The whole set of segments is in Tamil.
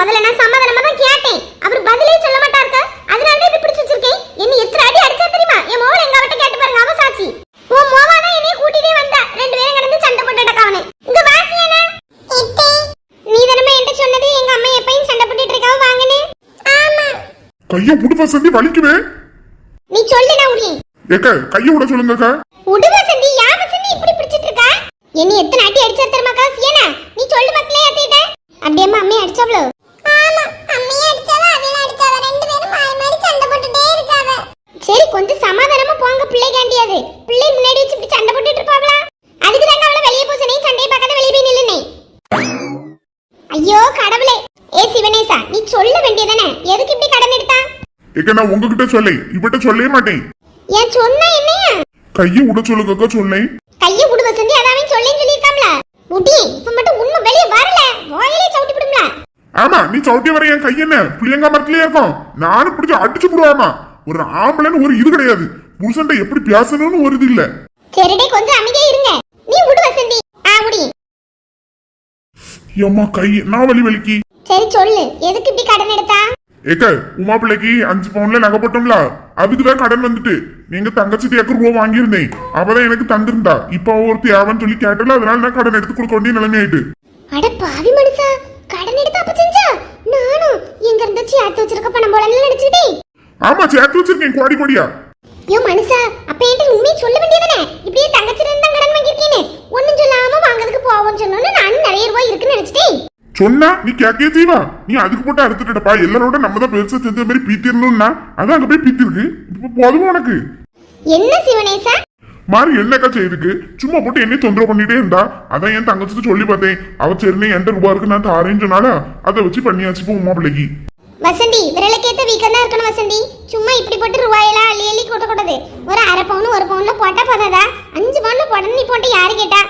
முதல்ல நான் சமாதானமா தான் கேட்டேன். அவர் பதிலே சொல்ல மாட்டாருக்க. அதனால தான் இப்படி பிடிச்சு வச்சிருக்கேன். என்ன எத்தனை அடி அடிச்சா தெரியுமா? என் மோவன் எங்க அவட்ட கேட்டு பாருங்க அவ சாட்சி. உன் மோவா தான் என்னைய கூட்டிட்டே வந்தா. ரெண்டு பேரும் கிடந்து சண்டை போட்டுட்டு அவனு இங்க வாசியானா நீ தானே என்கிட்ட சொன்னது எங்க அம்மா எப்பயும் சண்டை போட்டுட்டு இருக்காவ வாங்கன்னு. ஆமா. கைய விடு வசந்தி வலிக்குமே நீ சொல்லு நான் உடி ஏக்க கைய விட சொல்லுங்கக்கா. உடு வசந்தி யா வசந்தி இப்படி பிடிச்சிட்டு இருக்கா? என்ன எத்தனை அடி அடிச்சா தெரியுமாக்கா சியனா கொஞ்சம் சமாதானமா போங்க பிள்ளை காண்டியாது பிள்ளை முன்னாடி வச்சு இப்படி சண்டை போட்டுட்டு இருப்பாங்களா அதுக்கு தாங்க அவளை வெளியே போசனே சண்டையை பார்க்காத வெளியே போய் நில்லுனே. ஐயோ கடவுளே. ஏ சிவனேசா நீ சொல்ல வேண்டியதானே? எதுக்கு இப்படி கடன் எடுத்தா? ஏக்க நான் உங்ககிட்ட சொல்லை இவட்ட சொல்லவே மாட்டேன். ஏன் சொன்னா என்னையா? கைய விட சொல்லுங்கக்கா சொன்னேன். கைய விடு வசந்தி அத அவன் சொல்லேன்னு சொல்லியிருக்காம்ல முடி இப்ப மட்டும் உண்மை வெளிய வரல. வாயிலே சவுட்டி விடும்ல. ஆமா நீ சவுட்டி வர என் கை என்ன? புளியங்கா மரத்திலே இருக்கும். நானும் பிடிச்சு அடிச்சு போடுவாமா? ஒரு ஆம்பளைன்னு ஒரு இது கிடையாது. புருஷன்ட்ட எப்படி பேசணும்னு ஒரு இது இல்ல. சரிடே கொஞ்சம் அமைதியா இருங்க. நீ விடு வசந்தி. ஆ முடி ஏம்மா கை நான் வலி வலிக்கி? சரி சொல்லு. எதுக்கு இப்படி கடன் எடுத்தா? ஏக்க உமா பிள்ளைக்கு அஞ்சு பவுன்ல நகை போட்டோம்ல? அதுக்கு தான் கடன் வந்துட்டு. நீங்க தங்கச்சி ஏக்கர் ரூபா வாங்கியிருந்தேன். அவதான் எனக்கு தந்திருந்தா. இப்ப அவ ஒரு தேவைன்னு சொல்லி கேட்டல அதனால நான் கடன் எடுத்து கொடுக்க வேண்டிய நிலைமை ஆயிட்டு அட பாவி மனுஷா. கடன் எடுத்து அப்ப செஞ்சா? நானும் எங்க இருந்து சேர்த்து வச்சிருக்க பணம் போல நினைச்சுட்டேன் ஆமா சேர்த்து வச்சிருக்கேன் கோடி கோடியா? ஐயோ மனுஷா அப்ப என்கிட்ட உண்மையை சொல்ல வேண்டியதானே இப்படியே தங்கச்சி இருந்து தான் கடன் வாங்கியிருக்கேன்னு ஒண்ணும் சொல்லாம வாங்குறதுக்கு போவோம்னு சொன்னோன்னு நானும் நிறைய ரூபாய் இருக்குன்னு நினைச்சிட்டேன். சொன்னா நீ கேட்கே செய்வா. நீ அதுக்கு போட்டு அறுத்துட்டப்பா எல்லாரோட நம்ம தான் பெருசா செஞ்ச மாதிரி பீத்திரணும்னா அதான் அங்க போய் பீத்திருக்கு. இப்ப போதும் உனக்கு? என்ன சிவனேசா? மாறி என்னக்கா செய்யுதுக்கு சும்மா போட்டு என்னை தொந்தரவு பண்ணிட்டே இருந்தா? அதான் என் தங்கச்சிட்டு சொல்லி பார்த்தேன். அவ சரினே என்கிட்ட ரூபா இருக்கு நான் தாரேன்னு சொன்னால அதை வச்சு பண்ணியாச்சு உமா பிள்ளைக்கு வசந்தி விரலுக்கேத்த வீக்கம் தான் இருக்கணும் வசந்தி. சும்மா இப்படி போட்டு ரூபாயெல்லாம் அள்ளி அள்ளி கூட்டக்கூடாது ஒரு அரை பவுன் ஒரு பவுன்ல போட்டா போதாதா? அஞ்சு பவுன்ல போடணும் நீ போட்டு யாரு கேட்டா?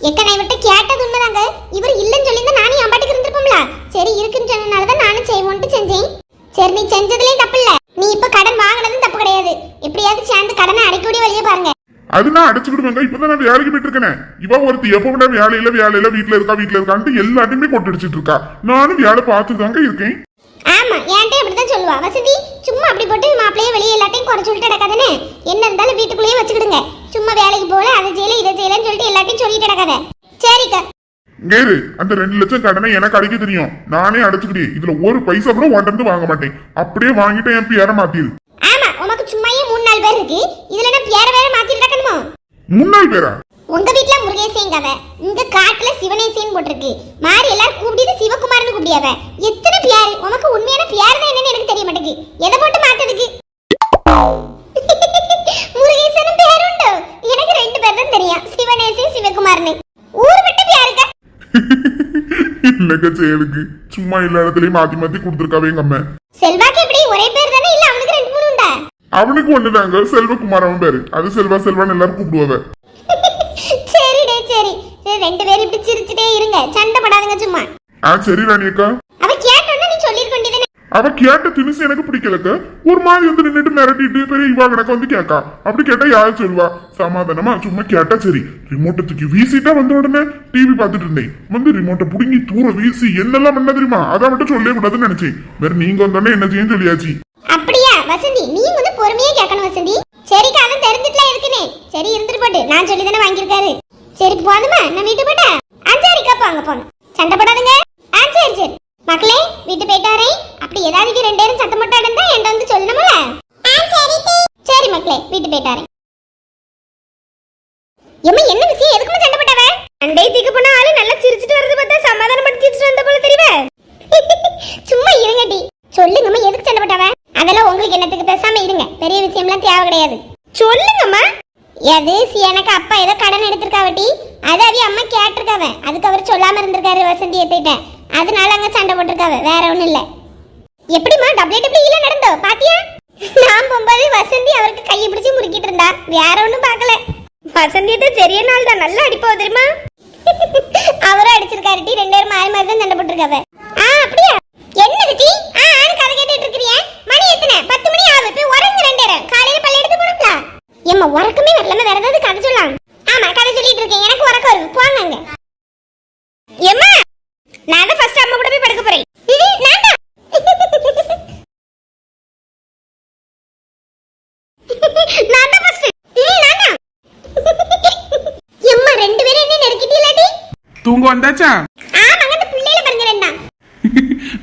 எக்கனை விட்டு கேட்டது உண்மைதாங்க. இவர் இல்லைன்னு சொல்லியிருந்தா நானும் என் பாட்டுக்கு இருந்திருப்போம்ல. சரி இருக்குன்னு சொன்னனால தான் நானும் செய்வோன்ட்டு செஞ்சேன். சரி நீ செஞ்சதுலயும் தப்பு இல்ல. நீ இப்ப கடன் வாங்கினதும் தப்பு கிடையாது. எப்படியாவது சேர்ந்து கடனை அடைக்கூடிய வழியே பாருங்க. அது நான் அடைச்சுக்கிடுவேங்க இப்பதான் நான் வேலைக்கு போயிட்டு இருக்கேன் இவன் ஒருத்தி எப்போ விட வேலையில வேலையில வீட்டுல இருக்கா வீட்டுல இருக்கான்ட்டு எல்லாத்தையுமே கொட்டு அடிச்சிட்டு இருக்கா. நானும் வேலை பார்த்து தாங்க இருக்கேன். ஆமா என்கிட்ட இப்படிதான் சொல்லுவா. வசதி சும்மா அப்படி போட்டு மாப்பிளையே வெளியே எல்லாத்தையும் குறை சொல்லிட்டு கிடக்காதானே என்ன இருந்தாலும் வீட்டுக்குள்ளேயே வச்சுக்கிடுங்க. சும்மா வேலைக்கு போல அதை செய்யல இதை செய்யலன்னு சொல்லிட்டு எல்லாத்தையும் சொல்லிட்டு கிடக்காத சரிக்கா. கேரு அந்த ரெண்டு லட்சம் கடனை எனக்கு அடைக்க தெரியும். நானே அடைச்சுக்கிட்டே இதுல ஒரு பைசா கூட ஒன்றிருந்து வாங்க மாட்டேன். அப்படியே வாங்கிட்டு என் பேரை மாத்திரு. ஆமா உனக்கு சும்மாயே மூணு நாலு பேர் இருக்கு. இதுல என்ன பேர வேற மாத்திட்டு கிடக்கணுமோ முன்னாள் பேரா? உங்க வீட்ல முருகேசன் கதை. இங்க காட்டுல சிவனேசன் போட்டிருக்கு. மாறி எல்லாரும் கூப்பிட்டு சிவகுமார்னு கூப்பிடியாவ எத்தனை பேரு? உனக்கு உண்மையான பேர் தான் என்னன்னு எனக்கு தெரிய மாட்டேங்குது. எதை போட்டு மாத்ததுக்கு முருகேசனும் பேருண்டு எனக்கு ரெண்டு பேர் தான் தெரியும். சிவனேசன் சிவகுமார்னு. ஊர் விட்டு பேருக்கா இல்லக்க செயலுக்கு? சும்மா எல்லா இடத்துலயும் மாத்தி மாத்தி கொடுத்துருக்காவே எங்க அம்மா. செல்வாக்கு எப்படி? ஒரே பேர் தானே? இல்ல அவனுக்கு ரெண்டு மூணு உண்டா? அவனுக்கு ஒண்ணுதாங்க. செல்வகுமார் அவன் பேரு. அது செல்வா செல்வான்னு எல்லாரும் கூப்பிடுவாங்க. சரி, பேரும் இப்படி சிரிச்சுட்டே இருங்க. சண்டை படாதுங்க சும்மா. ஆ சரி ராணியக்கா அவ கேட்டோன்னா நீ சொல்லிருக்க வேண்டியதானே அவ கேட்ட தினுசு எனக்கு பிடிக்கலக்க ஒரு மாதிரி வந்து நின்னுட்டு மிரட்டிட்டு பெரிய இவா கணக்கு வந்து கேட்கா அப்படி கேட்டா யார் சொல்லுவா? சமாதானமா சும்மா கேட்டா சரி. ரிமோட்டை தூக்கி வீசிட்டா வந்த உடனே டிவி பார்த்துட்டு இருந்தேன். வந்து ரிமோட்டை புடுங்கி தூர வீசி என்னெல்லாம் பண்ண தெரியுமா? அதை மட்டும் சொல்லவே கூடாதுன்னு நினைச்சேன். வேற நீங்க வந்தோடனே என்ன செய்யும் சொல்லியாச்சு. அப்படியா வசந்தி? நீ வந்து பொறுமையா கேட்கணும் வசந்தி. சரிக்கா அவன் தெரிஞ்சுட்டுலாம் இருக்குனே. சரி இருந்துட்டு போட்டு. நான் சொல்லி தானே வாங்கியிருக்காரு. சரி போதுமா? நான் வீட்டு போட்டேன் ஆ சரிக்கா போங்க போங்க. சண்டை போடாதுங்க. ஆ சரி சரி. மக்களே வீட்டு போயிட்டாரே அப்படி ஏதாவது ரெண்டு பேரும் சத்தம் போட்டா அடைந்தா என்கிட்ட வந்து சொல்லணும்ல? சரி மக்களே வீட்டு போயிட்டாரே எம்மா என்ன விஷயம்? எதுக்குமே சண்டை போட்டாவ? அண்டை தீக்கு போன ஆளு நல்லா சிரிச்சிட்டு வரது பார்த்தா சமாதானப்படுத்தி வச்சுட்டு வந்த போல தெரியவே சும்மா இருங்கடி சொல்லுங்கம்மா எதுக்கு சண்டை போட்டாவ? அதெல்லாம் உங்களுக்கு என்னத்துக்கு பேசாம இருங்க. பெரிய விஷயம்லாம் தேவை கிடையாது. சொல்லுங்கம்மா. எது சி எனக்கு அப்பா ஏதோ கடன் எடுத்திருக்காவட்டி அது அவி அம்மா கேட்டிருக்காவ. அதுக்கு அவர் சொல்லாம இருந்திருக்காரு வசந்தி ஏத்திட்ட அதனால அங்க சண்டை போட்டிருக்காவ. வேற ஒண்ணும் இல்ல. எப்படிமா டபிள்யூ டபுள் இல்ல நடந்தோ? பாத்தியா? நான் போகும்போது வசந்தி அவருக்கு கையை பிடிச்சி முறுக்கிட்டு இருந்தா. வேற ஒண்ணும் பாக்கல வசந்திட்டு சரியான நாள் தான். நல்லா அடிப்போ தெரியுமா? அவரும் அடிச்சிருக்காரு டி. ரெண்டு பேரும் மாறி மாறி தான் சண்டை போட்டிருக்காவ. ஆ அப்படியா? என்னது டி? ஆ ஆனு கதை கேட்டுட்டு இருக்கிறியா. மணி எத்தனை பத்து மணி ஆகுது போய் உறங்கு ரெண்டு நேரம் காலையில பல்ல எடுத்து போடுங்களா ஏம்மா உறக்கமே வரலமா வேற ஏதாவது கதை சொல்லலாம். ஆமா கதை சொல்லிட்டு இருக்கேன். எனக்கு உறக்கம் வருது போங்க ஏம்மா நான் தான் ஃபர்ஸ்ட் அம்மா கூட போய் படுக்க போறேன். நான் தான். ஃபர்ஸ்ட் எம்மா ரெண்டு பேரும் என்ன நெருக்கிட்டீங்களாடி? தூங்க வந்தாச்சா? ஆமாங்க அந்த பிள்ளையில பாருங்க ரெண்டா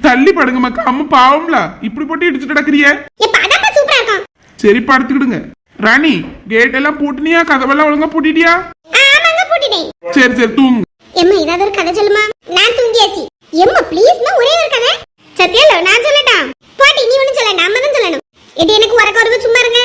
தள்ளி படுங்க மக்கா அம்மா பாவம்ல. இப்படி போட்டு இடிச்சுட்டு கிடக்குறிய. எப்ப அதாப்பா சூப்பரா இருக்கும் சரி படுத்துக்கிடுங்க. ராணி கேட் எல்லாம் பூட்டினியா கதவெல்லாம் ஒழுங்கா பூட்டிட்டியா ஆமாங்க பூட்டிட்டேன் சரி சரி தூங்கு எம்மா ஏதாவது ஒரு கதை சொல்லுமா நான் தூங்கியாச்சு எம்மா ப்ளீஸ்மா ஒரே ஒரு கதை சத்தியல நான் சொல்லட்டா பாட்டி நீ ஒண்ணும் சொல்லണ്ട அம்மா தான் சொல்லணும் இது எனக்கு உறக்க வருது சும்மா இருங்க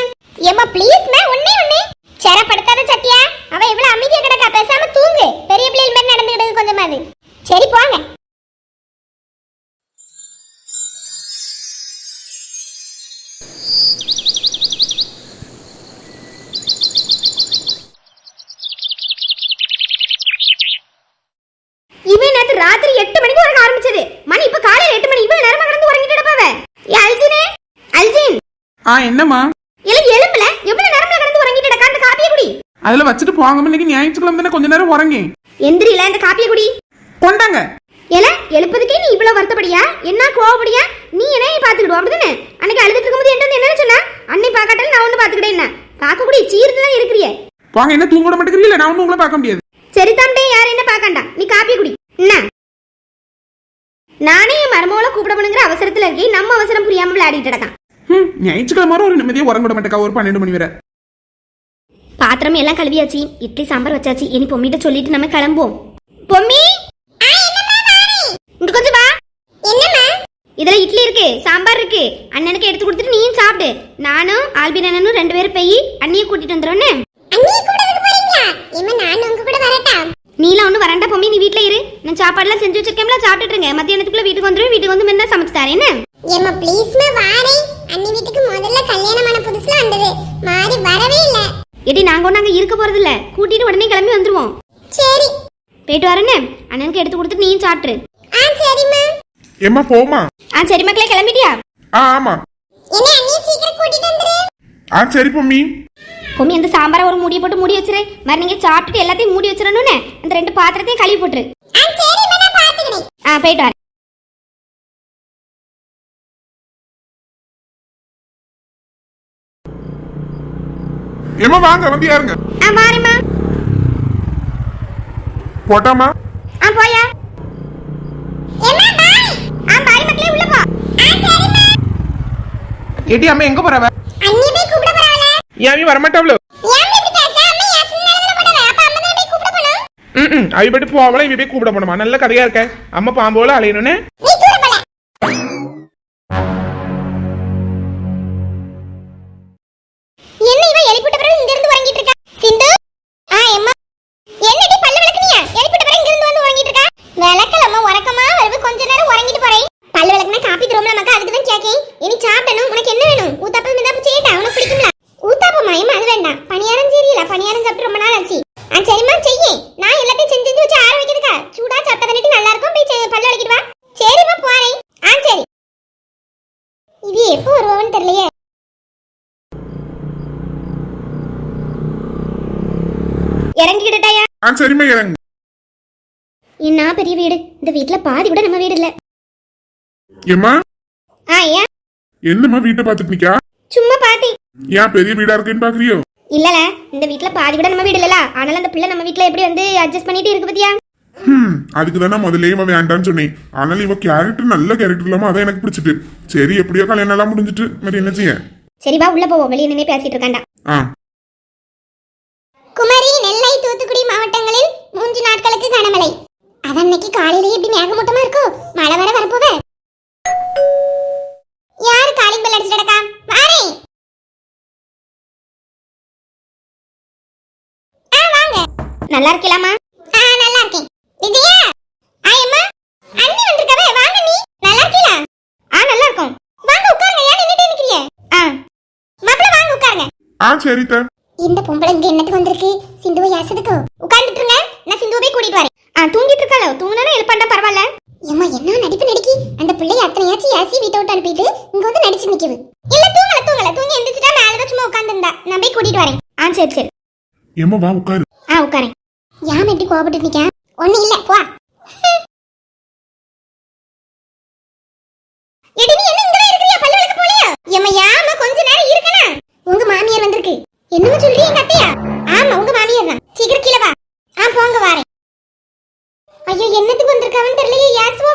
இவன் நேத்து ராத்திரி எட்டு மணிக்கு உறங்க ஆரம்பிச்சது. மணி இப்ப காலையில எட்டு மணி. இவ்வளவு நேரமா கிடந்து உறங்கிட்டு இருப்பாவ ஏ அல்ஜினே. அல்ஜின். ஆ என்னம்மா? இல்ல எலும்புல எவ்வளவு நேரமா கிடந்து உறங்கிட்டு இருக்க அந்த காப்பிய குடி. அதுல வச்சுட்டு போங்க இன்னைக்கு ஞாயிற்றுக்கிழமை தானே கொஞ்ச நேரம் உறங்கி. எந்திரில அந்த காப்பிய குடி. கொண்டாங்க. ஏல எழுப்பதுக்கே நீ இவ்வளவு வருத்தப்படியா? என்ன கோவப்படியா? நீ என்ன பாத்துக்கிடுவோம் அப்படிதானே? அன்னைக்கு அழுதுட்டு இருக்கும்போது வந்து என்ன சொன்னா? அன்னை பாக்காட்டல நான் ஒண்ணு பாத்துக்கிட்டே என்ன? பார்க்க கூடிய சீர்த்து தான் இருக்கிறிய. வாங்க என்ன தூங்க விட மாட்டேங்கிறீங்க நான் ஒன்றும் உங்களை பார்க்க முடியாது. சரி தாண்டே யாரும் என்ன பாக்கண்டா நீ காப்பிய குடி. என்ன? நானே என் மருமகளை கூப்பிடணுங்கிற அவசரத்துல இருக்கேன் நம்ம அவசரம் புரியாம விளையாடிட்டு கிடக்கான். ம் ஞாயிற்றுக்கிழமை ஒரு நிம்மதியாக உறங்க விட மாட்டேக்கா ஒரு பன்னெண்டு மணி வரை. பாத்திரம் எல்லாம் கழுவியாச்சு இட்லி சாம்பார் வச்சாச்சு இனி பொம்மிட்ட சொல்லிட்டு நம்ம கிளம்புவோம். பொம்மி? இங்க கொஞ்சம் வா. என்னம்மா இதுல இட்லி இருக்கு சாம்பார் இருக்கு. அண்ணனுக்கு எடுத்து கொடுத்துட்டு நீயும் சாப்பிடு. நானும் ஆல்பின் அண்ணனும் ரெண்டு பேரும் போய் அண்ணியை கூட்டிட்டு வந்துடுறோன்னு ஏமா நான் உங்க கூட வரட்டா? நீலாம் ஒண்ணு வரண்டா பொம்மி நீ வீட்ல இரு. நான் சாப்பாடுலாம் செஞ்சு வச்சிருக்கேன்ல சாப்பிட்டுட்டுருங்க மத்தியானத்துக்குள்ள வீட்டுக்கு வந்துரும் வீட்டுக்கு வந்து மென்ன சமைச்சு தரேன் என்ன? ஏம்மா ப்ளீஸ்மா வாரே. அண்ணி வீட்டுக்கு முதல்ல கல்யாணமான புதுசுல வந்தது. மாறி வரவே இல்ல. எடி நாங்க ஒண்ணு அங்க இருக்க போறது இல்ல. கூட்டிட்டு உடனே கிளம்பி வந்துருவோம். சரி. போயிட்டு வரேன்னு அண்ணனுக்கு எடுத்து கொடுத்துட்டு நீயும் சாப்பிட்டுரு. ஆ சரிம்மா. ஏம்மா போமா ஆ சரி மக்களே கிளம்பிட்டியா? ஆ ஆமா. என்ன அண்ணியை சீக்கிரம் கூட்டிட்டு வந்துரு. ஆ சரி பொம்மி. பொம்மி அந்த சாம்பாரை ஒரு மூடியை போட்டு மூடி வச்சிரு. மாதிரி நீங்க சாப்பிட்டுட்டு எல்லாத்தையும் மூடி வச்சிடணும்னு அந்த ரெண்டு பாத்திரத்தையும் கழுவி போட்டுரு. ஆ சரிம்மா நான் பாத்துக்கிறேன் ஆ போயிட்டு வரேன் ஏம்மா வாங்க வந்து யாருங்க ஆ வாரேம்மா. போட்டாமா ஆ போயா. ஏம்மா பாய். ஆ பாய் மக்களே உள்ள போ. ஆ சரிம்மா. ஏடி அம்மா எங்க போறவ அண்ணி போய் கூப்பிட போறாவல ஏன் வரமாட்டாவளோ? ம் ம் அவி போய் கூப்பிட போனமா? நல்ல கதையா இருக்க. அம்மா பாம்போல அலையணும்னு. சூடா சாப்பிட்டா தானே நல்லா இருக்கும்? போய் பல்லு விளக்கிட்டு வா. சரிம்மா போறேன். ஆ சரி. இது எப்போ வருவான்னு தெரியலையே. இறங்கிக்கிட்டாயா ஆ சரிம்மா இறங்க. என்ன பெரிய வீடு? இந்த வீட்ல பாதி கூட நம்ம வீடு இல்ல. ஏம்மா? ஆ ஏன்? என்னம்மா வீட்டை பார்த்துட்டு நிக்கா சும்மா பாத்தேன் ஏன் பெரிய வீடா இருக்குன்னு பாக்குறியோ? இல்லல இந்த வீட்ல பாதி கூட நம்ம வீடு இல்லல. ஆனாலும் அந்த பிள்ளை நம்ம வீட்ல எப்படி வந்து அட்ஜஸ்ட் பண்ணிட்டு இருக்கு பத்தியா? ஹம் அதுக்கு தானே முதல்ல இவன் வேண்டான்னு சொன்னேன். ஆனாலும் இவ கேரக்டர் நல்ல கேரக்டர் இல்லாம அதான் எனக்கு பிடிச்சிட்டு. சரி எப்படியோ கல்யாணம் எல்லாம் முடிஞ்சிட்டு. மாதிரி என்ன செய்ய? சரி வா உள்ள போவோம். வெளியே நின்னே பேசிட்டு இருக்காண்டா. ஆ. குமரி நெல்லை தூத்துக்குடி மாவட்டங்களில் மூன்று நாட்களுக்கு கனமழை. அது அன்னைக்கு காலையிலேயே இப்படி மேகமூட்டமா இருக்கும் மழை வர வரப்போவ. யாரு காலிங் பெல் அடிச்சுட்டு கிடக்கா? வாங்க. நல்லா இருக்கலாமா விஜயா! ஆயம்மா அண்ணி வந்திருக்கவே வாங்க நீ நல்லா இருக்கீங்களா ஆ நல்லா இருக்கோம். வாங்க உட்காருங்க. ஏன் நின்னுட்டே நிக்கிறீங்க? ஆ. மாப்பிள்ள வாங்க உட்காருங்க. ஆ சரி தே இந்த பொம்பளை இங்க என்னத்துக்கு வந்திருக்கு? சிந்துவை யாசதுக்கு உட்கார்ந்துட்டு நான் சிந்துவை போய் கூட்டிட்டு வரேன். ஆ தூங்கிட்டு இருக்காளோ? தூங்கினா எழுப்பாண்டா பரவாயில்ல. ஏமா என்ன நடிப்பு நடிக்கி? அந்த பிள்ளைய அத்தனையாச்சு யாசி வீட்டை விட்டு அனுப்பிட்டு இங்க வந்து நடிச்சு நிக்குது. இல்ல தூங்கல தூங்கல. தூங்கி எந்திரிச்சிட்டா மேல சும்மா உட்கார்ந்திருந்தா. நான் போய் கூட்டிட்டு வரேன். ஆ சரி சரி. ஏமா வா உட்காரு. ஆ உட்காரேன். யாம் எப்படி கோபப்பட்டு நிக்கேன் ஒண்ணு இல்ல போ. எடி என்ன இங்கதான் இருக்கிறியா? பல்லு விளக்க போலியா? எம்மா யாம கொஞ்ச நேரம் இருக்கணும் உங்க மாமியார் வந்திருக்கு. என்னமா சொல்றீங்க எங்க அத்தையா? ஆமா உங்க மாமியார் தான். சீக்கிரம் கீழே வா. ஆ போங்க வாரேன். ஐயோ என்னத்துக்கு வந்திருக்காவன்னு தெரியலையே யாசுவாவ்ளோ